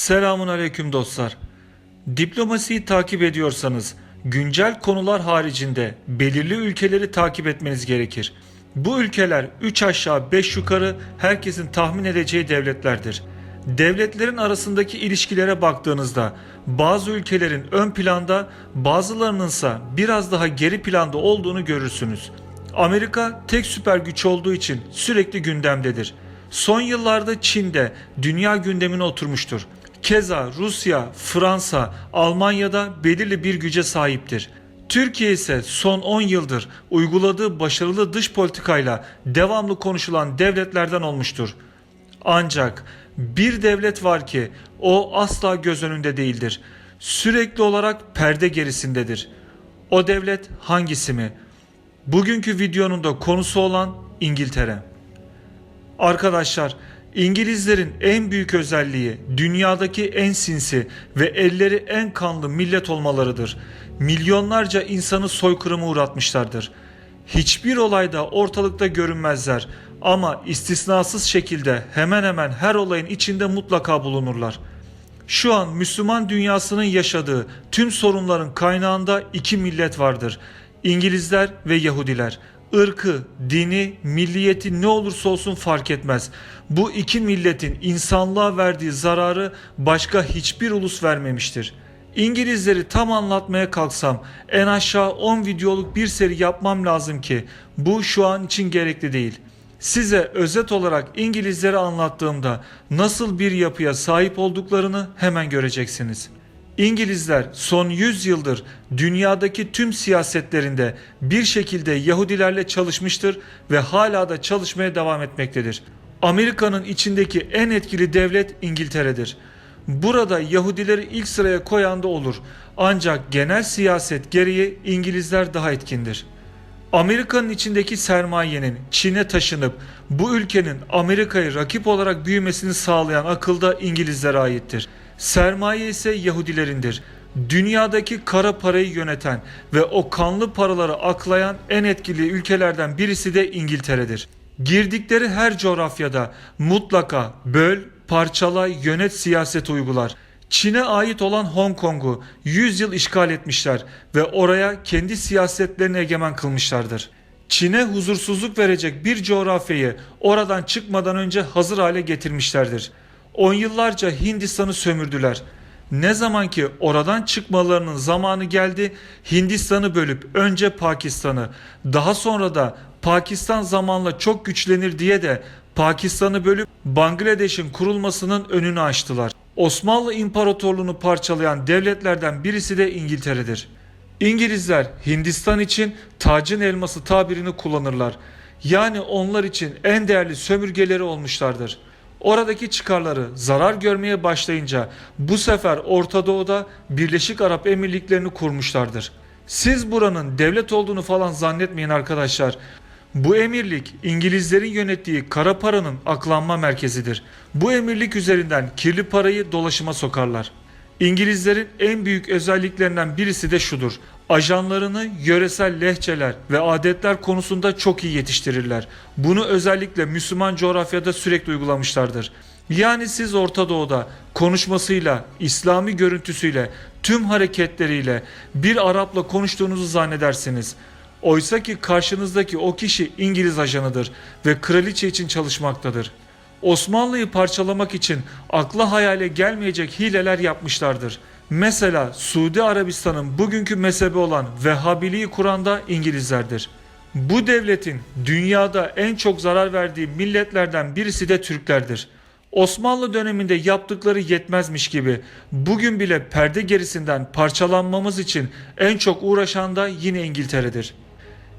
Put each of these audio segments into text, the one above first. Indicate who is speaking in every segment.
Speaker 1: Selamun aleyküm dostlar. Diplomasiyi takip ediyorsanız güncel konular haricinde belirli ülkeleri takip etmeniz gerekir. Bu ülkeler 3 aşağı 5 yukarı herkesin tahmin edeceği devletlerdir. Devletlerin arasındaki ilişkilere baktığınızda bazı ülkelerin ön planda bazılarının ise biraz daha geri planda olduğunu görürsünüz. Amerika tek süper güç olduğu için sürekli gündemdedir. Son yıllarda Çin'de dünya gündemine oturmuştur. Keza Rusya, Fransa, Almanya'da belirli bir güce sahiptir. Türkiye ise son 10 yıldır uyguladığı başarılı dış politikayla devamlı konuşulan devletlerden olmuştur. Ancak bir devlet var ki o asla göz önünde değildir. Sürekli olarak perde gerisindedir. O devlet hangisi mi? Bugünkü videonun da konusu olan İngiltere. Arkadaşlar İngilizlerin en büyük özelliği dünyadaki en sinsi ve elleri en kanlı millet olmalarıdır. Milyonlarca insanı soykırıma uğratmışlardır. Hiçbir olayda ortalıkta görünmezler ama istisnasız şekilde hemen hemen her olayın içinde mutlaka bulunurlar. Şu an Müslüman dünyasının yaşadığı tüm sorunların kaynağında iki millet vardır. İngilizler ve Yahudiler. Irkı, dini, milliyeti ne olursa olsun fark etmez. Bu iki milletin insanlığa verdiği zararı başka hiçbir ulus vermemiştir. İngilizleri tam anlatmaya kalksam en aşağı 10 videoluk bir seri yapmam lazım ki bu şu an için gerekli değil. Size özet olarak İngilizleri anlattığımda nasıl bir yapıya sahip olduklarını hemen göreceksiniz. İngilizler son 100 yıldır dünyadaki tüm siyasetlerinde bir şekilde Yahudilerle çalışmıştır ve hala da çalışmaya devam etmektedir. Amerika'nın içindeki en etkili devlet İngiltere'dir. Burada Yahudileri ilk sıraya koyan da olur. Ancak genel siyaset gereği İngilizler daha etkindir. Amerika'nın içindeki sermayenin Çin'e taşınıp bu ülkenin Amerika'yı rakip olarak büyümesini sağlayan akıl da İngilizlere aittir. Sermaye ise Yahudilerindir. Dünyadaki kara parayı yöneten ve o kanlı paraları aklayan en etkili ülkelerden birisi de İngiltere'dir. Girdikleri her coğrafyada mutlaka böl, parçala, yönet siyaset uygular. Çin'e ait olan Hong Kong'u 100 yıl işgal etmişler ve oraya kendi siyasetlerini egemen kılmışlardır. Çin'e huzursuzluk verecek bir coğrafyayı oradan çıkmadan önce hazır hale getirmişlerdir. On yıllarca Hindistan'ı sömürdüler. Ne zaman ki oradan çıkmalarının zamanı geldi Hindistan'ı bölüp önce Pakistan'ı daha sonra da Pakistan zamanla çok güçlenir diye de Pakistan'ı bölüp Bangladeş'in kurulmasının önünü açtılar. Osmanlı İmparatorluğunu parçalayan devletlerden birisi de İngiltere'dir. İngilizler Hindistan için tacın elması tabirini kullanırlar. Yani onlar için en değerli sömürgeleri olmuşlardır. Oradaki çıkarları zarar görmeye başlayınca bu sefer Orta Doğu'da Birleşik Arap Emirlikleri'ni kurmuşlardır. Siz buranın devlet olduğunu falan zannetmeyin arkadaşlar. Bu emirlik İngilizlerin yönettiği kara paranın aklanma merkezidir. Bu emirlik üzerinden kirli parayı dolaşıma sokarlar. İngilizlerin en büyük özelliklerinden birisi de şudur. Ajanlarını yöresel lehçeler ve adetler konusunda çok iyi yetiştirirler. Bunu özellikle Müslüman coğrafyada sürekli uygulamışlardır. Yani siz Orta Doğu'da konuşmasıyla, İslami görüntüsüyle, tüm hareketleriyle bir Arapla konuştuğunuzu zannedersiniz. Oysa ki karşınızdaki o kişi İngiliz ajanıdır ve kraliçe için çalışmaktadır. Osmanlı'yı parçalamak için akla hayale gelmeyecek hileler yapmışlardır. Mesela Suudi Arabistan'ın bugünkü mezhebi olan Vehhabiliği kuran da İngilizlerdir. Bu devletin dünyada en çok zarar verdiği milletlerden birisi de Türklerdir. Osmanlı döneminde yaptıkları yetmezmiş gibi bugün bile perde gerisinden parçalanmamız için en çok uğraşan da yine İngiltere'dir.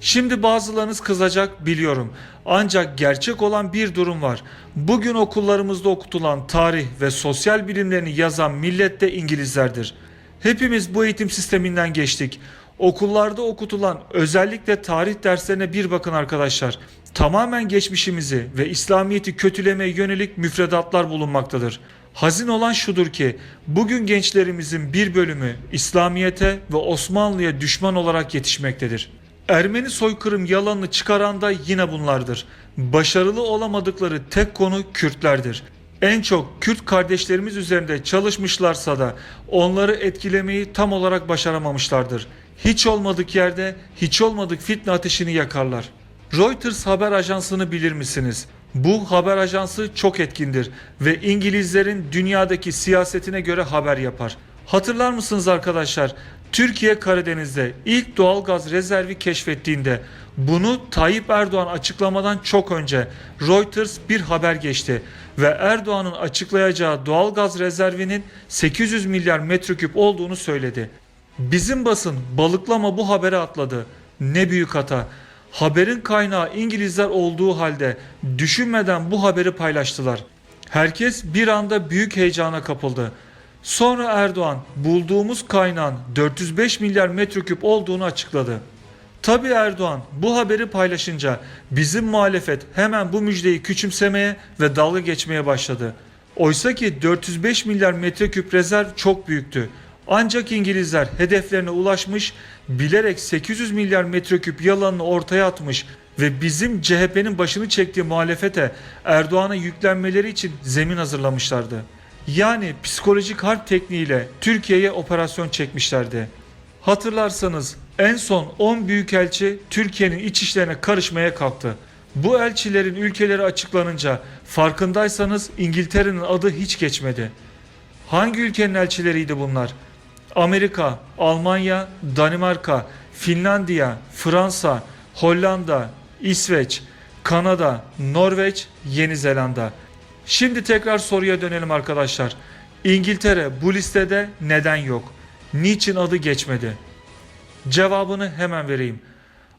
Speaker 1: Şimdi bazılarınız kızacak biliyorum. Ancak gerçek olan bir durum var. Bugün okullarımızda okutulan tarih ve sosyal bilimlerini yazan millet de İngilizlerdir. Hepimiz bu eğitim sisteminden geçtik. Okullarda okutulan özellikle tarih derslerine bir bakın arkadaşlar. Tamamen geçmişimizi ve İslamiyet'i kötülemeye yönelik müfredatlar bulunmaktadır. Hazin olan şudur ki bugün gençlerimizin bir bölümü İslamiyet'e ve Osmanlı'ya düşman olarak yetişmektedir. Ermeni soykırım yalanını çıkaran da yine bunlardır. Başarılı olamadıkları tek konu Kürtlerdir. en çok Kürt kardeşlerimiz üzerinde çalışmışlarsa da onları etkilemeyi tam olarak başaramamışlardır. Hiç olmadık yerde hiç olmadık fitne ateşini yakarlar. Reuters haber ajansını bilir misiniz? Bu haber ajansı çok etkindir ve İngilizlerin dünyadaki siyasetine göre haber yapar. Hatırlar mısınız arkadaşlar? Türkiye Karadeniz'de ilk doğalgaz rezervi keşfettiğinde bunu Tayyip Erdoğan açıklamadan çok önce Reuters bir haber geçti ve Erdoğan'ın açıklayacağı doğalgaz rezervinin 800 milyar metreküp olduğunu söyledi. Bizim basın balıklama bu habere atladı. Ne büyük hata. Haberin kaynağı İngilizler olduğu halde düşünmeden bu haberi paylaştılar. Herkes bir anda büyük heyecana kapıldı. Sonra Erdoğan bulduğumuz kaynağın 405 milyar metreküp olduğunu açıkladı. Tabi Erdoğan bu haberi paylaşınca bizim muhalefet hemen bu müjdeyi küçümsemeye ve dalga geçmeye başladı. Oysa ki 405 milyar metreküp rezerv çok büyüktü. Ancak İngilizler hedeflerine ulaşmış, bilerek 800 milyar metreküp yalanını ortaya atmış ve bizim CHP'nin başını çektiği muhalefete Erdoğan'a yüklenmeleri için zemin hazırlamışlardı. Yani psikolojik harp tekniğiyle Türkiye'ye operasyon çekmişlerdi. Hatırlarsanız en son 10 büyükelçi Türkiye'nin iç işlerine karışmaya kalktı. Bu elçilerin ülkeleri açıklanınca farkındaysanız İngiltere'nin adı hiç geçmedi. Hangi ülkenin elçileriydi bunlar? Amerika, Almanya, Danimarka, Finlandiya, Fransa, Hollanda, İsveç, Kanada, Norveç, Yeni Zelanda. Şimdi tekrar soruya dönelim arkadaşlar. İngiltere bu listede neden yok? Niçin adı geçmedi? Cevabını hemen vereyim.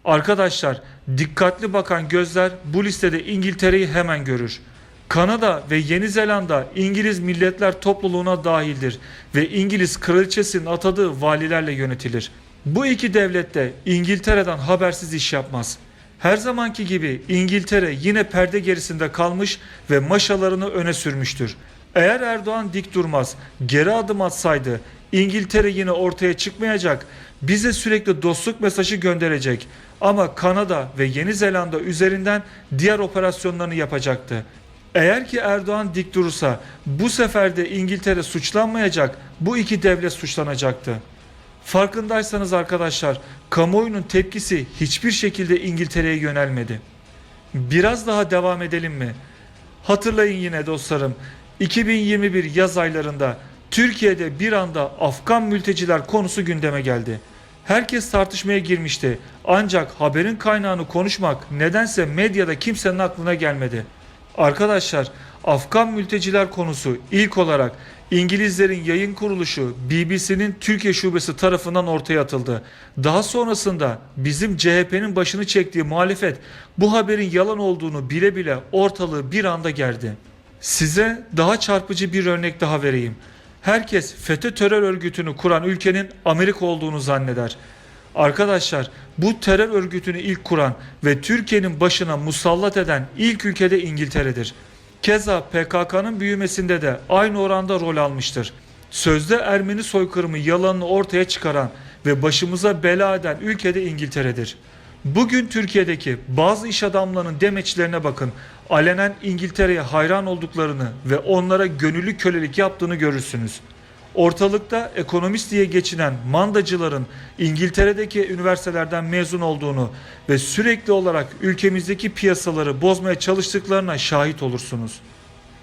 Speaker 1: Arkadaşlar dikkatli bakan gözler bu listede İngiltere'yi hemen görür. Kanada ve Yeni Zelanda İngiliz milletler topluluğuna dahildir ve İngiliz kraliçesinin atadığı valilerle yönetilir. Bu iki devlet de İngiltere'den habersiz iş yapmaz. Her zamanki gibi İngiltere yine perde gerisinde kalmış ve maşalarını öne sürmüştür. Eğer Erdoğan dik durmaz, geri adım atsaydı İngiltere yine ortaya çıkmayacak, bize sürekli dostluk mesajı gönderecek. Ama Kanada ve Yeni Zelanda üzerinden diğer operasyonlarını yapacaktı. Eğer ki Erdoğan dik durursa bu sefer de İngiltere suçlanmayacak, bu iki devlet suçlanacaktı. Farkındaysanız arkadaşlar kamuoyunun tepkisi hiçbir şekilde İngiltere'ye yönelmedi. Biraz daha devam edelim mi? Hatırlayın yine dostlarım 2021 yaz aylarında Türkiye'de bir anda Afgan mülteciler konusu gündeme geldi. Herkes tartışmaya girmişti. Ancak haberin kaynağını konuşmak nedense medyada kimsenin aklına gelmedi. Arkadaşlar Afgan mülteciler konusu ilk olarak İngilizlerin yayın kuruluşu BBC'nin Türkiye şubesi tarafından ortaya atıldı. Daha sonrasında bizim CHP'nin başını çektiği muhalefet bu haberin yalan olduğunu bile bile ortalığı bir anda gerdi. Size daha çarpıcı bir örnek daha vereyim. Herkes FETÖ terör örgütünü kuran ülkenin Amerika olduğunu zanneder. Arkadaşlar bu terör örgütünü ilk kuran ve Türkiye'nin başına musallat eden ilk ülkede İngiltere'dir. Keza PKK'nın büyümesinde de aynı oranda rol almıştır. Sözde Ermeni soykırımı yalanını ortaya çıkaran ve başımıza bela eden ülkede İngiltere'dir. Bugün Türkiye'deki bazı iş adamlarının demeçlerine bakın. Alenen İngiltere'ye hayran olduklarını ve onlara gönüllü kölelik yaptığını görürsünüz. Ortalıkta ekonomist diye geçinen mandacıların İngiltere'deki üniversitelerden mezun olduğunu ve sürekli olarak ülkemizdeki piyasaları bozmaya çalıştıklarına şahit olursunuz.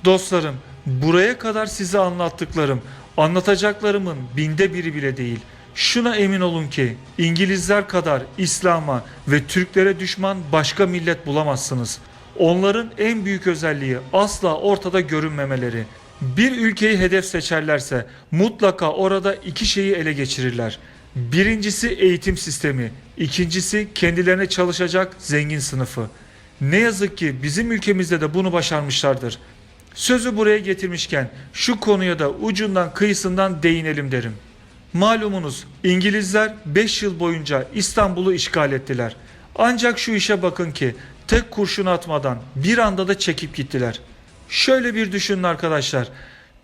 Speaker 1: Dostlarım, buraya kadar size anlattıklarım, anlatacaklarımın binde biri bile değil. Şuna emin olun ki İngilizler kadar İslam'a ve Türklere düşman başka millet bulamazsınız. Onların en büyük özelliği asla ortada görünmemeleri. Bir ülkeyi hedef seçerlerse mutlaka orada iki şeyi ele geçirirler. Birincisi eğitim sistemi, ikincisi kendilerine çalışacak zengin sınıfı. Ne yazık ki bizim ülkemizde de bunu başarmışlardır. Sözü buraya getirmişken şu konuya da ucundan kıyısından değinelim derim. Malumunuz İngilizler 5 yıl boyunca İstanbul'u işgal ettiler. Ancak şu işe bakın ki tek kurşun atmadan bir anda da çekip gittiler. Şöyle bir düşünün arkadaşlar.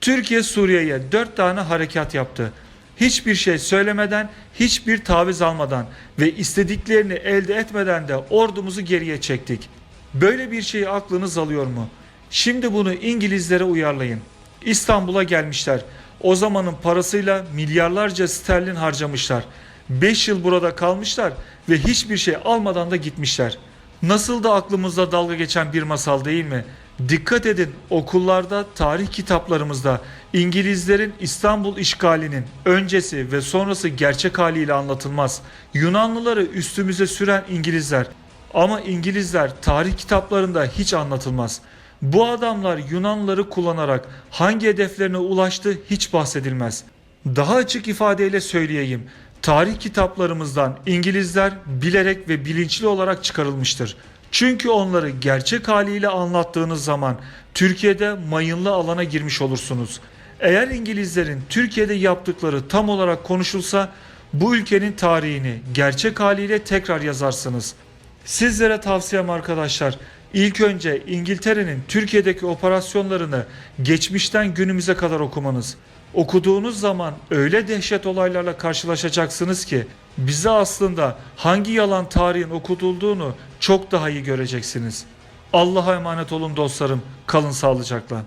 Speaker 1: Türkiye Suriye'ye 4 tane harekat yaptı. Hiçbir şey söylemeden, hiçbir taviz almadan ve istediklerini elde etmeden de ordumuzu geriye çektik. Böyle bir şeyi aklınız alıyor mu? Şimdi bunu İngilizlere uyarlayın. İstanbul'a gelmişler. O zamanın parasıyla milyarlarca sterlin harcamışlar. 5 yıl burada kalmışlar ve hiçbir şey almadan da gitmişler. Nasıl da aklımızda dalga geçen bir masal değil mi? Dikkat edin okullarda, tarih kitaplarımızda İngilizlerin İstanbul işgalinin öncesi ve sonrası gerçek haliyle anlatılmaz. Yunanlıları üstümüze süren İngilizler ama İngilizler tarih kitaplarında hiç anlatılmaz. Bu adamlar Yunanlıları kullanarak hangi hedeflerine ulaştı hiç bahsedilmez. Daha açık ifadeyle söyleyeyim. Tarih kitaplarımızdan İngilizler bilerek ve bilinçli olarak çıkarılmıştır. Çünkü onları gerçek haliyle anlattığınız zaman Türkiye'de mayınlı alana girmiş olursunuz. Eğer İngilizlerin Türkiye'de yaptıkları tam olarak konuşulsa bu ülkenin tarihini gerçek haliyle tekrar yazarsınız. Sizlere tavsiyem arkadaşlar ilk önce İngiltere'nin Türkiye'deki operasyonlarını geçmişten günümüze kadar okumanız. Okuduğunuz zaman öyle dehşet olaylarla karşılaşacaksınız ki bize aslında hangi yalan tarihin okutulduğunu çok daha iyi göreceksiniz. Allah'a emanet olun dostlarım. Kalın sağlıcakla.